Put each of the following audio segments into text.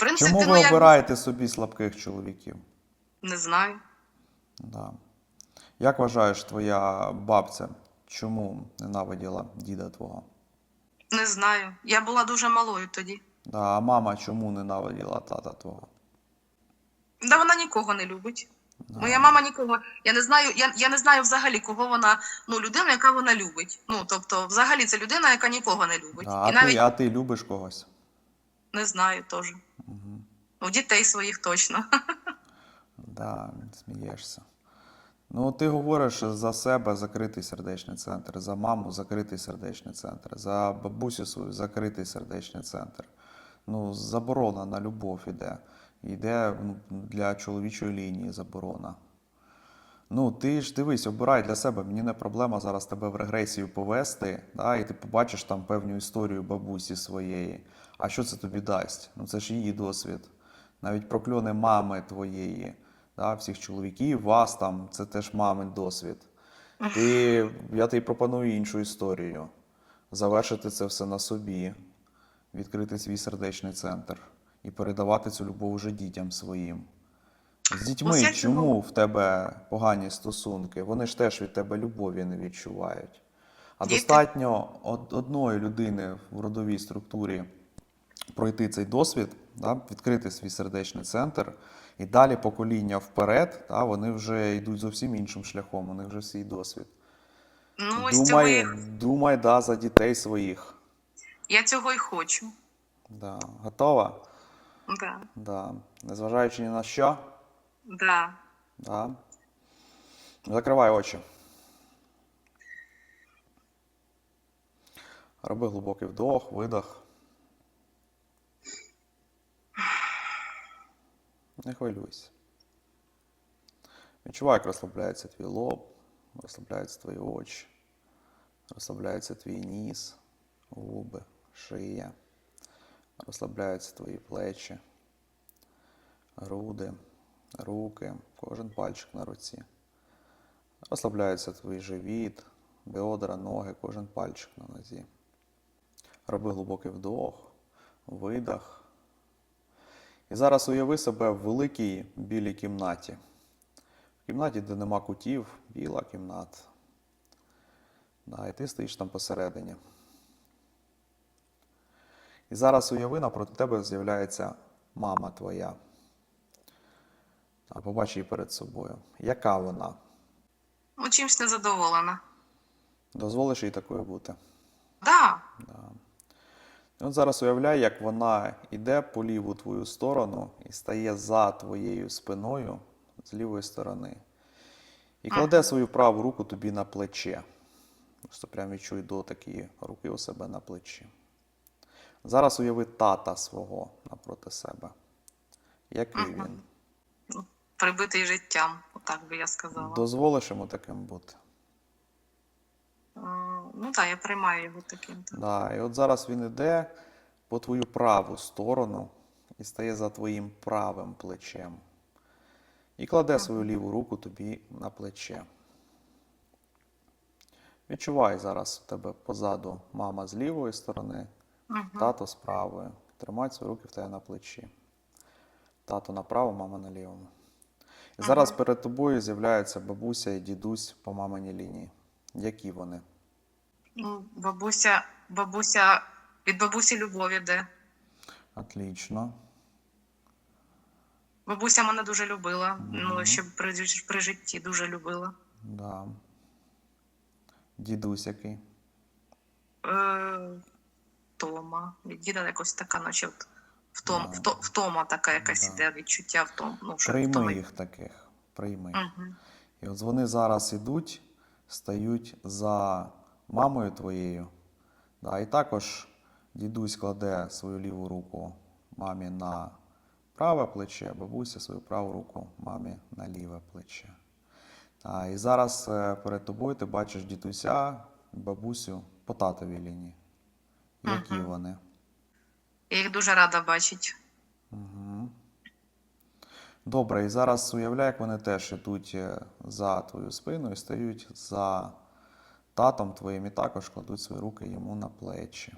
принципі, Чому ну ви як обираєте собі слабких чоловіків? не знаю. Да. Як вважаєш, твоя бабця, чому ненавиділа діда твого? Не знаю. Я була дуже малою тоді. Да, а мама чому ненавиділа тата твого? Да вона нікого не любить. Да. Моя мама нікого. Я не знаю, я, я не знаю взагалі, кого вона, ну, людина, яка вона любить. Ну, тобто, взагалі, це людина, яка нікого не любить. Да, а, навіть ти, а ти любиш когось? Не знаю теж. Угу. Ну, дітей своїх точно. Да, смієшся. Ну, ти говориш за себе закритий сердечний центр, за маму закритий сердечний центр, за бабусю свою закритий сердечний центр. Ну, заборона на любов іде. Йде ну, для чоловічої лінії заборона. Ну, ти ж дивись, обирай для себе. Мені не проблема зараз тебе в регресію повести, да, і ти побачиш там певну історію бабусі своєї. А що це тобі дасть? Ну це ж її досвід. Навіть прокльони мами твоєї, да, всіх чоловіків, вас там, це теж мамин досвід. Ти, я тобі пропоную іншу історію. Завершити це все на собі, відкрити свій сердечний центр і передавати цю любов уже дітям своїм. З дітьми Ось чому цього- в тебе погані стосунки? Вони ж теж від тебе любові не відчувають. А Діти- достатньо од- одної людини в родовій структурі пройти цей досвід, да, відкрити свій сердечний центр, і далі покоління вперед, да, вони вже йдуть зовсім іншим шляхом, у них вже свій досвід. Ну, ось цього Думай, і, думай да, за дітей своїх. я цього і хочу. Да. Готова? Да. Да. Незважаючи ні на що, Да. да. закривай очі. Роби глибокий вдох, видох. Не хвилюйся. Відчувай, як розслабляється твій лоб, розслабляються твої очі, розслабляється твій ніс, губи, шия, розслабляються твої плечі, груди, руки, кожен пальчик на руці. Розслабляється твій живіт, бедра, ноги, кожен пальчик на нозі. Роби глибокий вдох, видох. І зараз уяви себе в великій білій кімнаті. В кімнаті, де нема кутів, біла кімната. Да, і ти стоїш там посередині. І зараз уяви, напроти тебе з'являється мама твоя. А побач її перед собою. Яка вона? Ну, чимсь незадоволена. Дозволиш їй такою бути? Да. І от зараз уявляй, як вона йде по ліву твою сторону і стає за твоєю спиною з лівої сторони. І кладе свою праву руку тобі на плече. Просто прям відчуй дотик її руки у себе на плечі. Зараз уяви тата свого напроти себе. Який він? Прибитий життям, отак би я сказала. Дозволиш йому таким бути? Ну так, я приймаю його таким. так. Да, і от зараз він іде по твою праву сторону і стає за твоїм правим плечем. І кладе свою ліву руку тобі на плече. Відчувай зараз в тебе позаду мама з лівої сторони, Мгм. тато з правої. Тримай свої руки в тебе на плечі. Тато направо, мама на лівому. І зараз перед тобою з'являються бабуся і дідусь по маминій лінії. Які вони? Ну, бабуся, бабуся, від бабусі любов іде. Отлично. Бабуся мене дуже любила. Ну, ще при, при житті дуже любила. Да. Дідусь який. Е, Тома. Від діда якось така, наче от втом, вто, втома така якась Да. іде відчуття в тому. Ну, що Прийми втоми. їх таких. Прийми. Мгм. І от вони зараз ідуть, стають за мамою твоєю. Да, і також дідусь кладе свою ліву руку мамі на праве плече, бабуся свою праву руку мамі на ліве плече. А, і зараз е, перед тобою ти бачиш дідуся, бабусю по татовій лінії. Які Мгм. вони? Я їх дуже рада бачити. Добре, і зараз уявляй, як вони теж йдуть е, за твою спину і стають за татом твоїм і також кладуть свої руки йому на плечі.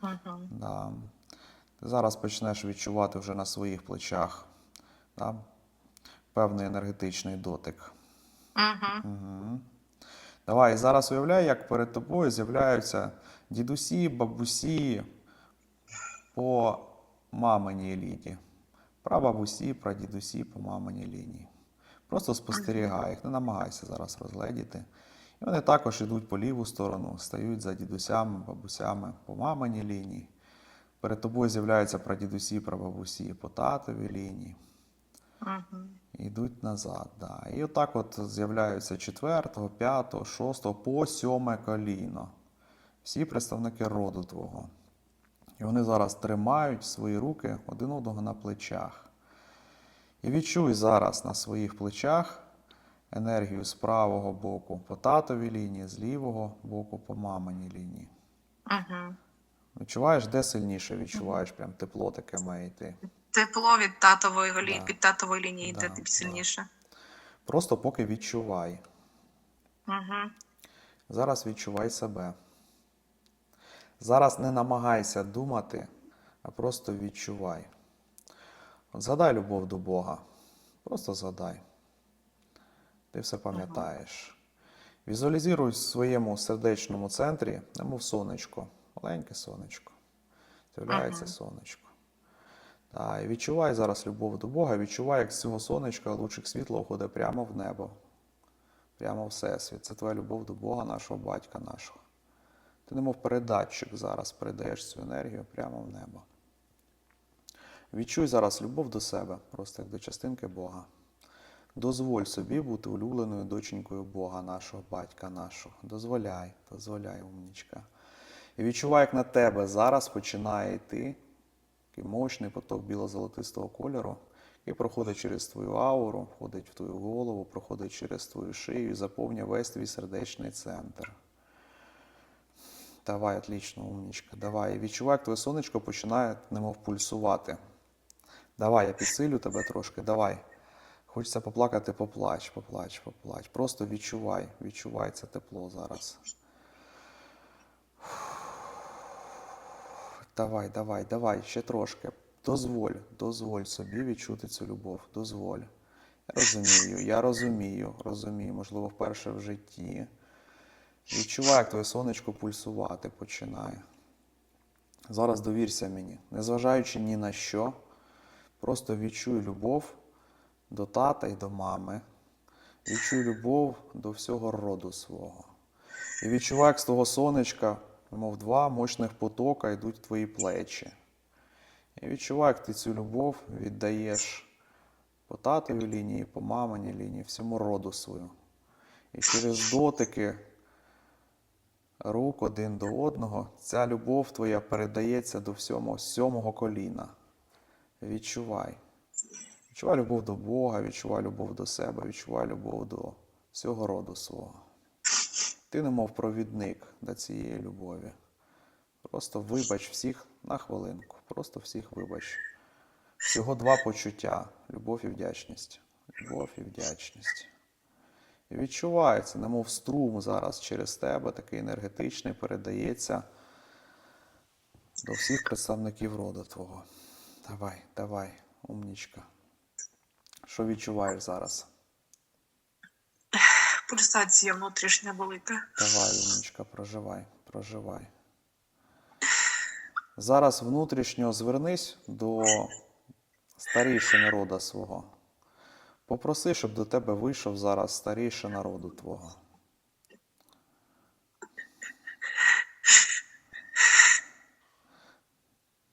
Мгм. Да. Ти зараз почнеш відчувати вже на своїх плечах да? певний енергетичний дотик. Угу. Угу. Давай зараз уявляй, як перед тобою з'являються дідусі, бабусі по маминій лінії. Прабабусі, прадідусі по маминій лінії. Просто спостерігай їх, не намагайся зараз розгледіти. І вони також йдуть по ліву сторону, стають за дідусями, бабусями по маминій лінії. Перед тобою з'являються прадідусі, прабабусі по татовій лінії. І Йдуть назад, да. І отак от з'являються четвертого, п'ятого, шостого по сьоме коліно. Всі представники роду твого. І вони зараз тримають свої руки один одного на плечах. І відчуй зараз на своїх плечах енергію з правого боку по татовій лінії, з лівого боку по маминій лінії. Угу. Відчуваєш, де сильніше відчуваєш, прям тепло таке має йти. Тепло від татової. Да. від татової лінії Да, йде да. сильніше. Просто поки відчувай. Угу. Зараз відчувай себе. Зараз не намагайся думати, а просто відчувай. От згадай любов до Бога. Просто згадай. Ти все пам'ятаєш. Візуалізуй в своєму сердечному центрі, немов сонечко, маленьке сонечко. З'являється Ага. сонечко. Та, і відчувай зараз любов до Бога, відчувай, як з цього сонечка лучик світла входить прямо в небо прямо в Всесвіт. Це твоя любов до Бога, нашого батька нашого. Ти немов передатчик зараз передаєш цю енергію прямо в небо. Відчуй зараз любов до себе, просто як до частинки Бога. Дозволь собі бути улюбленою доченькою Бога, нашого батька нашого. Дозволяй, дозволяй, умнічка. І відчувай, як на тебе зараз починає йти такий мощний поток біло-золотистого кольору, який проходить через твою ауру, входить в твою голову, проходить через твою шию і заповнює весь твій сердечний центр. Давай, отлично, умнічка. Давай. І відчувай, твоє сонечко починає немов пульсувати. Давай, я підсилю тебе трошки, давай. Хочеться поплакати, поплач, поплач, поплач. Просто відчувай, відчувай це тепло зараз. Давай, давай, давай, ще трошки. Дозволь, дозволь собі відчути цю любов. Дозволь. Я розумію, я розумію, розумію, можливо, вперше в житті. Відчувай, як твоє сонечко пульсувати починає. Зараз довірся мені, незважаючи ні на що, просто відчуй любов до тата і до мами. Відчуй любов до всього роду свого. І відчувай, як з того сонечка, мов два мощних потока йдуть в твої плечі. І відчувай, як ти цю любов віддаєш по татовій лінії, по маминій лінії, всьому роду свою. І через дотики рук один до одного ця любов твоя передається до всього сьомого коліна. Відчувай. Відчувай любов до Бога, відчувай любов до себе, відчувай любов до всього роду свого. Ти немов провідник до цієї любові. Просто вибач всіх на хвилинку. Просто всіх вибач. Всього два почуття: любов і вдячність. Любов і вдячність. І відчувається, немов струм зараз через тебе, такий енергетичний, передається до всіх представників роду твого. Давай, давай, умнічка. Що відчуваєш зараз? Пульсація внутрішня велика. Давай, умнічка, проживай, проживай. Зараз внутрішньо звернись до старішини рода свого. Попроси, щоб до тебе вийшов зараз старіший народу твого.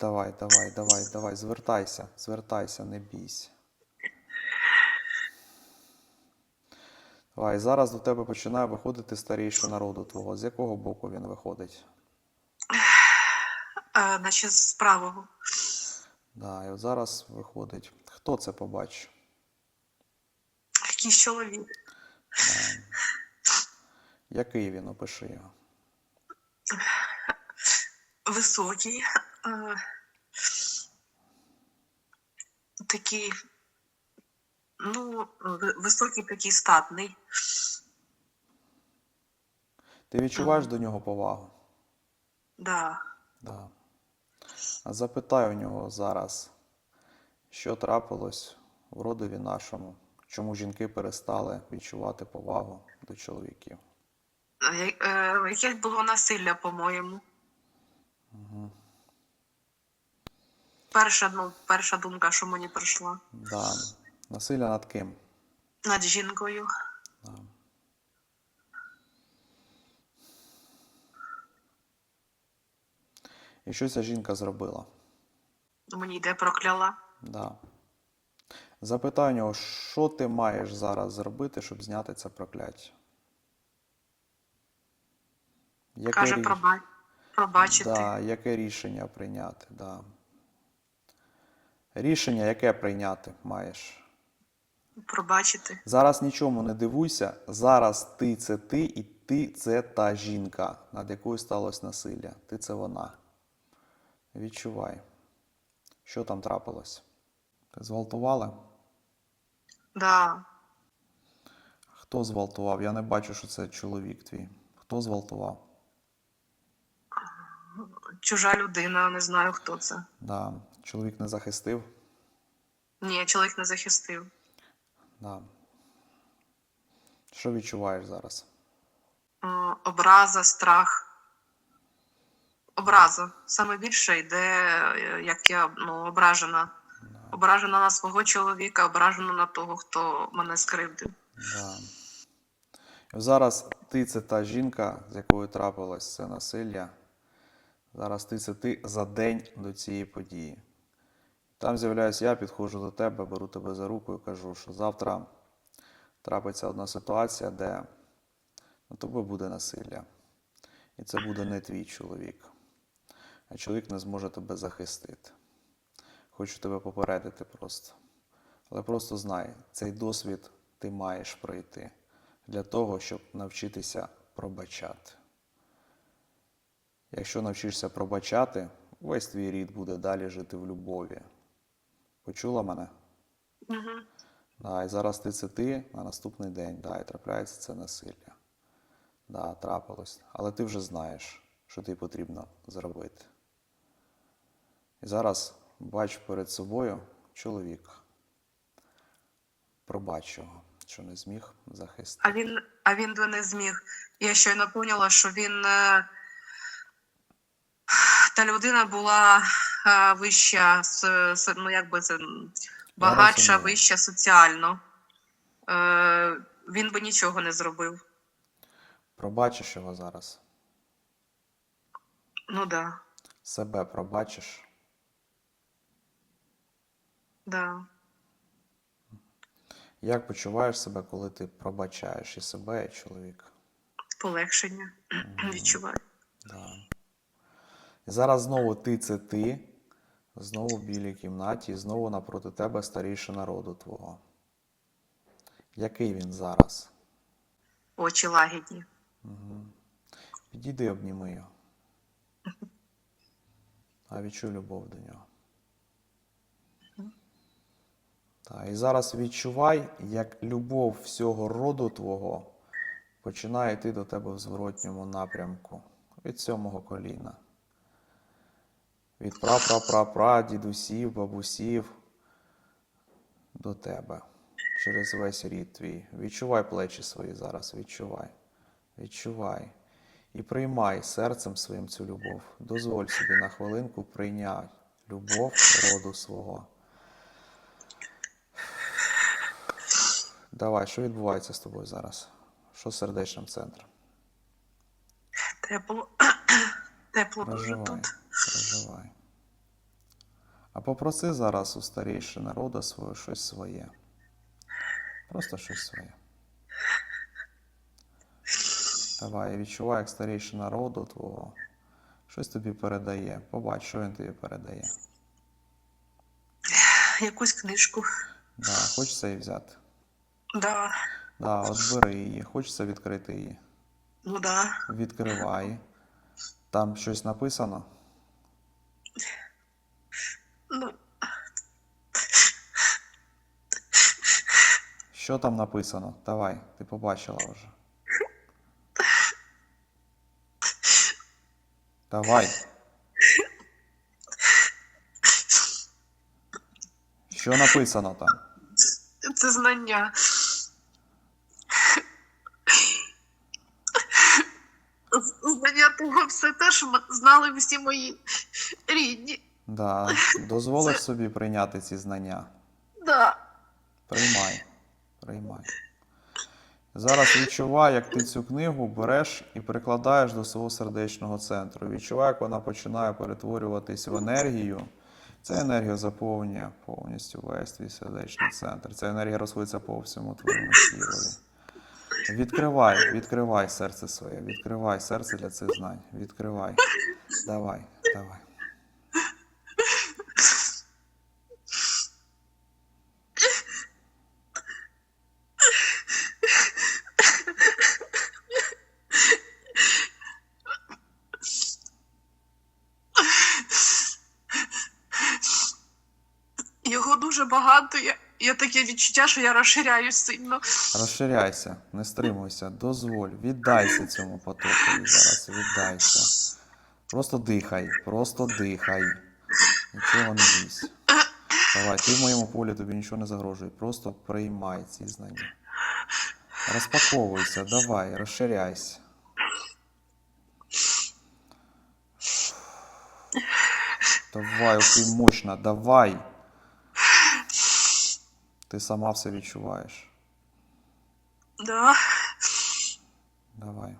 Давай, давай, давай, давай, звертайся, звертайся, не бійся. Давай, зараз до тебе починає виходити старіший народу твого. З якого боку він виходить? Наче з правого. Да, і от зараз виходить. Хто це побачить? Якийсь чоловік. Який він, опиши його. Високий. Е, такий. Ну, високий такий статний. Ти відчуваєш до нього повагу? Да. Да. А запитай у нього зараз, що трапилось в родові нашому, чому жінки перестали відчувати повагу до чоловіків. Е, Якесь було насилля, по-моєму. Перша, ну, перша думка, що мені прийшла Да. Насилля над ким? над жінкою. Да. І що ця жінка зробила? Мені йде прокляла. Да. Запитай нього, що ти маєш зараз зробити, щоб зняти це прокляття? Яке Каже, рі- проба... пробачити. Да, яке рішення прийняти? Да. Рішення, яке прийняти маєш? Пробачити. Зараз нічому не дивуйся. Зараз ти це ти, і ти це та жінка, над якою сталося насилля. Ти це вона. Відчувай, що там трапилось. Зґвалтували? Да. Хто зґвалтував? Я не бачу, що це чоловік твій. Хто зґвалтував? Чужа людина, не знаю, хто це. Да. Чоловік не захистив. Ні, чоловік не захистив. Да. Що відчуваєш зараз? Е, Образа, страх. Образа. Саме більше йде, е, як я ну, ображена. Ображена на свого чоловіка, ображена на того, хто мене скривдив. Да. Зараз ти це та жінка, з якою трапилось це насилля. Зараз ти це ти за день до цієї події. Там з'являюсь я, підходжу до тебе, беру тебе за руку і кажу, що завтра трапиться одна ситуація, де на тобі буде насилля. І це буде не твій чоловік. А чоловік не зможе тебе захистити. Хочу тебе попередити просто. Але просто знай, цей досвід ти маєш пройти для того, щоб навчитися пробачати. Якщо навчишся пробачати, весь твій рід буде далі жити в любові. Почула мене? Угу. Да, і зараз ти це ти на наступний день, да, і трапляється це насилля. Да, трапилось. Але ти вже знаєш, що тобі потрібно зробити. І зараз бач перед собою чоловіка. Пробач його, що не зміг захистити. А він, а він би не зміг. Я щойно поняла, що він. е, Та людина була е, вища, ну як би це багатша, вища соціально. Е, Він би нічого не зробив. Пробачиш його зараз. Ну да, Себе пробачиш. Да. Як почуваєш себе, коли ти пробачаєш і себе, і чоловіка? Полегшення відчуваю. Да. І зараз знову ти це ти, знову в білій кімнаті, і знову напроти тебе старіший народу твого. Який він зараз? Очі лагідні. Підійди обніми його. А відчуй любов до нього. Так, і зараз відчувай, як любов всього роду твого починає йти до тебе в зворотньому напрямку від сьомого коліна. Від пра-пра-пра-пра, дідусів, бабусів до тебе через весь рід твій. Відчувай плечі свої зараз, відчувай. Відчувай. І приймай серцем своїм цю любов. Дозволь собі на хвилинку прийняти любов роду свого. Давай, що відбувається з тобою зараз? Що з сердечним центром? Тепло. Тепло дуже тут. проживай. А попроси зараз у старіші народа свого щось своє. Просто щось своє. Давай, відчувай, як старіший народу твого щось тобі передає. Побач, що він тобі передає. Якусь книжку. Да, хочеться її взяти. Да. Да, от бери її, хочеться відкрити її. Ну да. Відкривай. Там щось написано. Ну, Що там написано? Давай, ти побачила вже. Давай. Що написано там? Це знання. З- Знання того все те, що знали всі мої рідні. Да. Дозволиш Це- собі прийняти ці знання. Да. Приймай. Приймай. Зараз відчувай, як ти цю книгу береш і перекладаєш до свого сердечного центру. Відчувай, як вона починає перетворюватись в енергію. Ця енергія заповнює повністю весь твій сердечний центр. Ця енергія розходиться по всьому твоєму тілові. Відкривай, відкривай серце своє, відкривай серце для цих знань. Відкривай. Давай, давай. Його дуже багато. Я, я таке відчуття, що я розширяюсь сильно. Розширяйся, не стримуйся, дозволь, віддайся цьому потокові зараз, віддайся. Просто дихай, просто дихай. Нічого не бійся. Давай, ти в моєму полі тобі нічого не загрожує. Просто приймай ці знання. Розпаковуйся, давай, розширяйся. Давай, ох ти мощна, давай. Ти сама все відчуваєш. Да. Давай.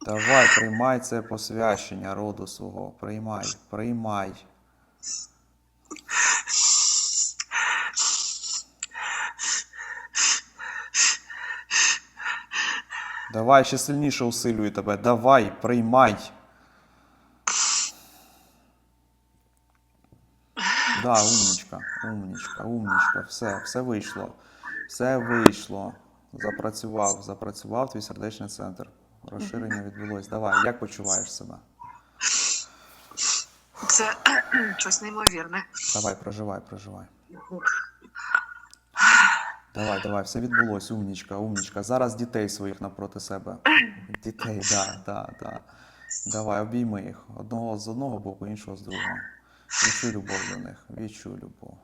Давай, приймай це посвящення роду свого. Приймай, приймай. Давай ще сильніше усилюю тебе. Давай, приймай. Да, умничка, умничка, умничка. Все, все вийшло. Все вийшло. Запрацював, запрацював твій сердечний центр. Розширення відбулось. Давай, як почуваєш себе? Це щось неймовірне. Давай, проживай, проживай. Давай, давай, все відбулось, умнічка, умнічка. Зараз дітей своїх напроти себе. Дітей, да, да, да. Давай, обійми їх. Одного з одного боку, іншого з другого. Відчуй любов до них, відчуй любов.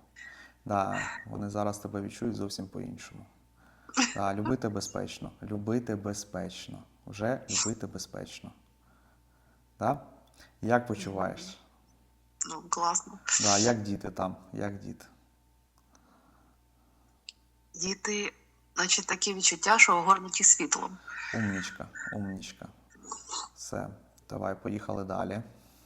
Да, вони зараз тебе відчують зовсім по-іншому. Да, любити безпечно, любити безпечно. Вже любити безпечно. Да? Як почуваєш? Ну, класно. Да, як діти там, як діти? Діти, наче таке відчуття, що огорнуті світлом. Умнічка, умнічка. Все, давай, поїхали далі.